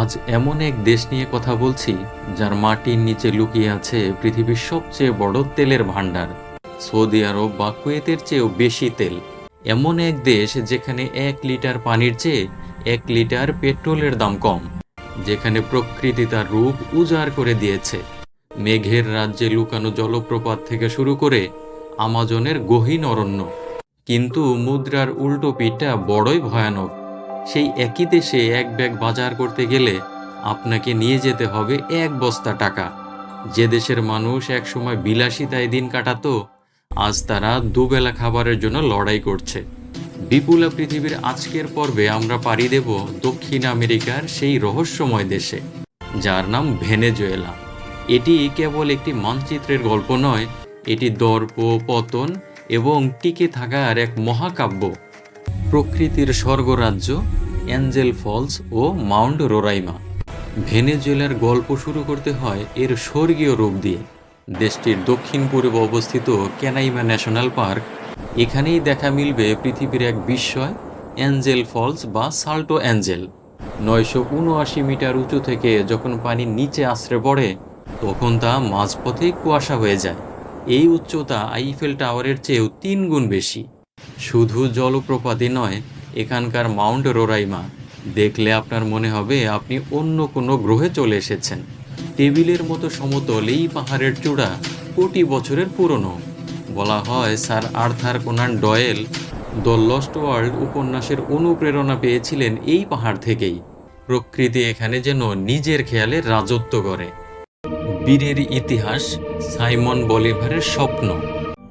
আজ এমন এক দেশ নিয়ে কথা বলছি, যার মাটির নিচে লুকিয়ে আছে পৃথিবীর সবচেয়ে বড় তেলের ভাণ্ডার। সৌদি আরব বা কুয়েতের চেয়েও বেশি তেল। এমন এক দেশ যেখানে এক লিটার পানির চেয়ে এক লিটার পেট্রোলের দাম কম, যেখানে প্রকৃতি তার রূপ উজাড় করে দিয়েছে। মেঘের রাজ্যে লুকানো জলপ্রপাত থেকে শুরু করে আমাজনের গহীন অরণ্য। কিন্তু মুদ্রার উল্টো পিঠটা বড়ই ভয়ানক। সেই একই দেশে এক ব্যাগ বাজার করতে গেলে আপনাকে নিয়ে যেতে হবে এক বস্তা টাকা। যে দেশের মানুষ একসময় বিলাসিতায় দিন কাটাতো, আজ তারা দুবেলা খাবারের জন্য লড়াই করছে। বিপুলা পৃথিবীর আজকের পর্বে আমরা পাড়ি দেব দক্ষিণ আমেরিকার সেই রহস্যময় দেশে, যার নাম ভেনেজুয়েলা। এটি কেবল একটি মানচিত্রের গল্প নয়, এটি দর্প, পতন এবং টিকে থাকার এক মহাকাব্য। প্রকৃতির স্বর্গরাজ্য অ্যাঞ্জেল ফলস ও মাউন্ট রোরাইমা। ভেনেজুয়েলার গল্প শুরু করতে হয় এর স্বর্গীয় রূপ দিয়ে। দেশটির দক্ষিণ পূর্বে অবস্থিত ক্যানাইমা ন্যাশনাল পার্ক। এখানেই দেখা মিলবে পৃথিবীর এক বিস্ময় অ্যাঞ্জেল ফলস বা সাল্টো অ্যাঞ্জেল নয়শো উনআশি মিটার উঁচু থেকে যখন পানি নিচে আশ্রে পড়ে, তখন তা মাঝপথেই কুয়াশা হয়ে যায়। এই উচ্চতা আইফেল টাওয়ারের চেয়েও তিন গুণ বেশি। শুধু জলপ্রপাতই নয়, এখানকার মাউন্ট রোরাইমা। দেখলে আপনার মনে হবে আপনি অন্য কোনো গ্রহে চলে এসেছেন। টেবিলের মতো সমতল এই পাহাড়ের চূড়া, কোটি বছরের পুরনো। বলা হয় Sir Arthur Conan Doyle, the Lost World উপন্যাসের অনুপ্রেরণা পেয়েছিলেন এই পাহাড় থেকেই। প্রকৃতি এখানে যেন নিজের খেয়ালে রাজত্ব করে। বীরের ইতিহাস সাইমন বলিভারের স্বপ্ন।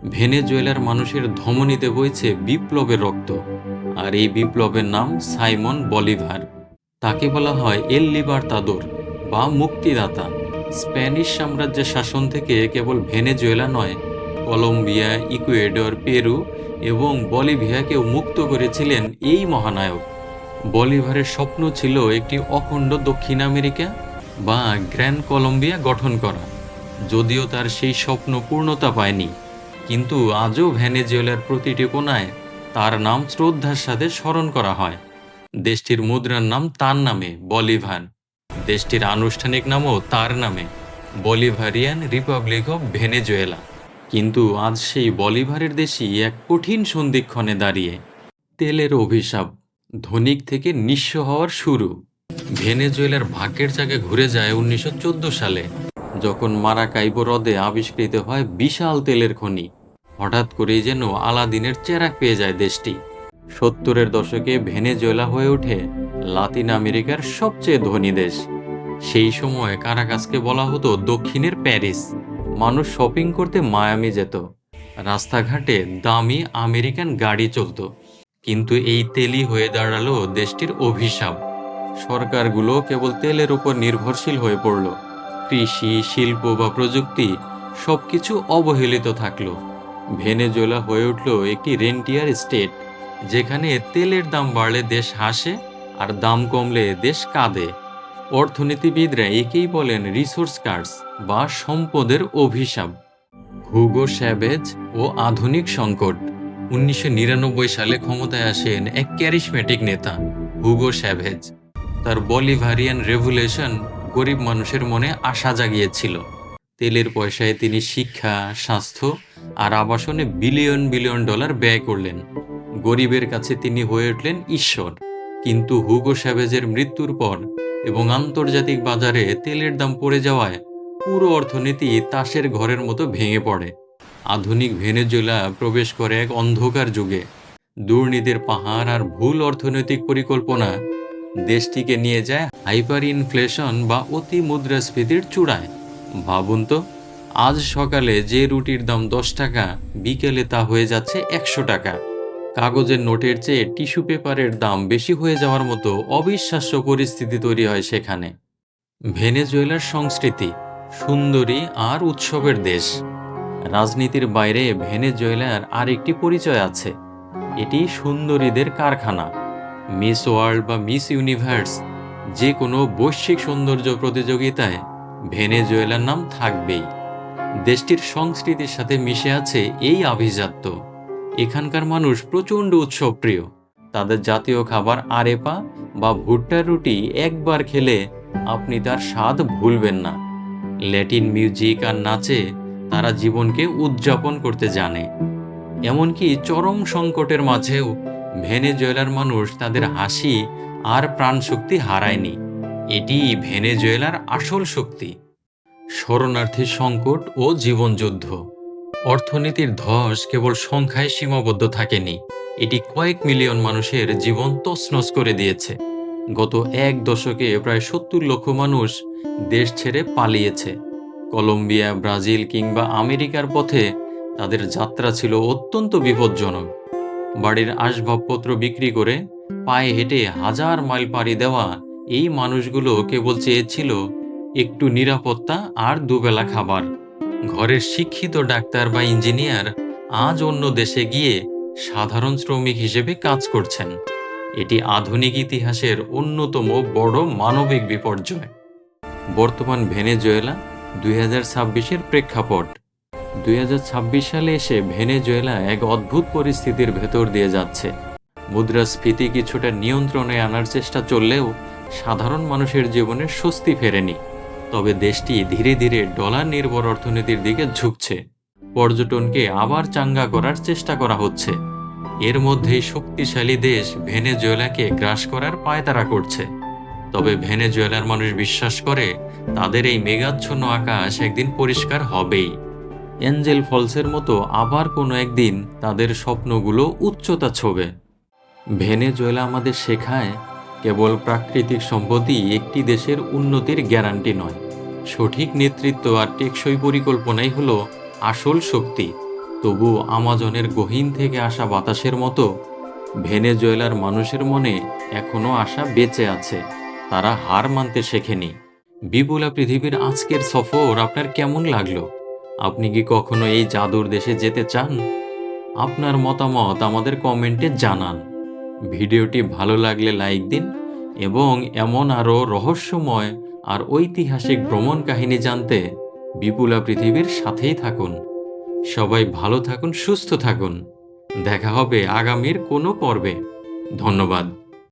ভেনেজুয়েলার মানুষের ধমনীতে বইছে বিপ্লবের রক্ত। আর এই বিপ্লবের নাম সাইমন বলিভার। তাকে বলা হয় এল লিবার্তাদোর বা মুক্তিদাতা। স্প্যানিশ সাম্রাজ্যের শাসন থেকে কেবল ভেনেজুয়েলা নয়, কলম্বিয়া, ইকুয়েডর, পেরু এবং বলিভিয়াকেও মুক্ত করেছিলেন এই মহানায়ক। বলিভারের স্বপ্ন ছিল একটি অখণ্ড দক্ষিণ আমেরিকা বা গ্র্যান্ড কলম্বিয়া গঠন করা। যদিও তার সেই স্বপ্ন পূর্ণতা পায়নি। কিন্তু আজও ভেনেজুয়েলার প্রতিটি কোনায় তার নাম শ্রদ্ধার সাথে স্মরণ করা হয়। দেশটির মুদ্রার নাম তার নামে বলিভান দেশটির আনুষ্ঠানিক নামও তার নামে, বলিভারিয়ান রিপাবলিক অফ ভেনেজুয়েলা। কিন্তু আজ সেই বলিভারের দেশই এক কঠিন সন্ধিক্ষণে দাঁড়িয়ে তেলের অভিশাপ ধনিক থেকে নিঃস্ব হওয়ার শুরু। ভেনেজুয়েলার ভাগ্যের চাকে ঘুরে যায় উনিশশো চোদ্দ সালে, যখন মারাকাইবো হ্রদে আবিষ্কৃত হয় বিশাল তেলের খনি। হঠাৎ করেই যেন আলাদিনের চেরাক পেয়ে যায় দেশটি। সত্তরের দশকে ভেনেজুয়েলা হয়ে ওঠে লাতিন আমেরিকার সবচেয়ে ধনী দেশ। সেই সময় কারাকাসকে বলা হতো দক্ষিণের প্যারিস। মানুষ শপিং করতে মায়ামি যেত। রাস্তাঘাটে দামি আমেরিকান গাড়ি চলতো। কিন্তু এই তেলই হয়ে দাঁড়াল দেশটির অভিশাপ। সরকারগুলো কেবল তেলের উপর নির্ভরশীল হয়ে পড়ল। কৃষি, শিল্প বা প্রযুক্তি সবকিছু অবহেলিত থাকল। ভেনেজুয়েলা হয়ে উঠল একটি রেন্টিয়ার স্টেট, যেখানে তেলের দাম বাড়লে দেশ হাসে আর দাম কমলে দেশ কাঁদে। অর্থনীতিবিদরা একেই বলেন রিসোর্স কার্ডস বা সম্পদের অভিশাপ। হুগো স্যাভেজ ও আধুনিক সংকট। উনিশশো নিরানব্বই সালে ক্ষমতায় আসেন এক ক্যারিসমেটিক নেতা, হুগো স্যাভেজ তার বলিভারিয়ান রেভুলেশন গরিব মানুষের মনে আশা জাগিয়েছিল। তেলের পয়সায় তিনি শিক্ষা, স্বাস্থ্য আর আবাসনে বিলিয়ন বিলিয়ন ডলার ব্যয় করলেন। গরিবের কাছে তিনি হয়ে উঠলেন ঈশ্বর। কিন্তু হুগো স্যাভেজের মৃত্যুর পর এবং আন্তর্জাতিক বাজারে তেলের দাম পড়ে যাওয়ায় পুরো অর্থনীতি তাসের ঘরের মতো ভেঙে পড়ে। আধুনিক ভেনেজুয়েলা প্রবেশ করে এক অন্ধকার যুগে। দুর্নীতির পাহাড় আর ভুল অর্থনৈতিক পরিকল্পনা দেশটিকে নিয়ে যায় হাইপার ইনফ্লেশন বা অতি মুদ্রাস্ফীতির চূড়ায়। ভাবুন তো, আজ সকালে যে রুটির দাম দশ টাকা, বিকেলে তা হয়ে যাচ্ছে একশো টাকা। কাগজের নোটের চেয়ে টিস্যু পেপারের দাম বেশি হয়ে যাওয়ার মতো অবিশ্বাস্য পরিস্থিতি তৈরি হয় সেখানে। ভেনেজুয়েলার সংস্কৃতি, সুন্দরী আর উৎসবের দেশ। রাজনীতির বাইরে ভেনেজুয়েলার আর একটি পরিচয় আছে। এটি সুন্দরীদের কারখানা। মিস ওয়ার্ল্ড বা মিস ইউনিভার্স, যে কোনো বৈশ্বিক সৌন্দর্য প্রতিযোগিতায় ভেনেজুয়েলার নাম থাকবেই। দেশটির সংস্কৃতির সাথে মিশে আছে এই আভিজাত্য। এখানকার মানুষ প্রচণ্ড উৎসবপ্রিয়। তাদের জাতীয় খাবার আরেপা বা ভুট্টার রুটি একবার খেলে আপনি তার স্বাদ ভুলবেন না। ল্যাটিন মিউজিক আর নাচে তারা জীবনকে উদযাপন করতে জানে। এমনকি চরম সংকটের মাঝেও ভেনেজুয়েলার মানুষ তাদের হাসি আর প্রাণশক্তি হারায়নি। এটি ভেনেজুয়েলার আসল শক্তি শরণার্থী সংকট ও জীবনযুদ্ধ। অর্থনীতির ধস কেবল সংখ্যায় সীমাবদ্ধ থাকেনি, এটি কয়েক মিলিয়ন মানুষের জীবন তছনছ করে দিয়েছে। গত এক দশকে প্রায় সত্তর লক্ষ মানুষ দেশ ছেড়ে পালিয়েছে। কলম্বিয়া, ব্রাজিল কিংবা আমেরিকার পথে তাদের যাত্রা ছিল অত্যন্ত বিপজ্জনক। বাড়ির আসবাবপত্র বিক্রি করে পায়ে হেঁটে হাজার মাইল পাড়ি দেওয়া এই মানুষগুলো কেবল চেয়েছিল একটু নিরাপত্তা আর দুবেলা খাবার। ঘরের শিক্ষিত ডাক্তার বা ইঞ্জিনিয়ার আজ অন্য দেশে গিয়ে সাধারণ শ্রমিক হিসেবে কাজ করছেন। এটি আধুনিক ইতিহাসের অন্যতম বড় মানবিক বিপর্যয়। বর্তমান ভেনেজুয়েলা দুই হাজার ছাব্বিশের প্রেক্ষাপট। দুই হাজার ছাব্বিশ সালে এসে ভেনেজুয়েলা এক অদ্ভুত পরিস্থিতির ভেতর দিয়ে যাচ্ছে। মুদ্রাস্ফীতি কিছুটা নিয়ন্ত্রণে আনার চেষ্টা চললেও সাধারণ মানুষের জীবনে স্বস্তি ফেরেনি। তবে দেশটি ধীরে ধীরে ডলার নির্ভর অর্থনীতির দিকে ঝুঁকছে। পর্যটনকে আবার চাঙ্গা করার চেষ্টা করা হচ্ছে। এর মধ্যেই শক্তিশালী দেশ ভেনেজুয়েলাকে গ্রাস করার পায়তারা করছে। তবে ভেনেজুয়েলার মানুষ বিশ্বাস করে, তাদের এই মেঘাচ্ছন্ন আকাশ একদিন পরিষ্কার হবেই। এঞ্জেল ফলসের মতো আবার কোনো একদিন তাদের স্বপ্নগুলো উচ্চতা ছোবে। ভেনেজুয়েলা আমাদের শেখায় কেবল প্রাকৃতিক সম্পদই একটি দেশের উন্নতির গ্যারান্টি নয়। সঠিক নেতৃত্ব আর টেকসই পরিকল্পনাই হলো আসল শক্তি। তবু আমাজনের গহীন থেকে আসা বাতাসের মতো ভেনেজুয়েলার মানুষের মনে এখনও আশা বেঁচে আছে। তারা হার মানতে শেখেনি। বিপুলা পৃথিবীর আজকের সফর আপনার কেমন লাগল? আপনি কি কখনো এই জাদুর দেশে যেতে চান? আপনার মতামত আমাদের কমেন্টে জানান। ভিডিওটি ভালো লাগলে লাইক দিন এবং এমন আরও রহস্যময় আর ঐতিহাসিক ভ্রমণ কাহিনী জানতে বিপুলা পৃথিবীর সাথেই থাকুন। সবাই ভালো থাকুন, সুস্থ থাকুন। দেখা হবে আগামীর কোনো পর্বে। ধন্যবাদ।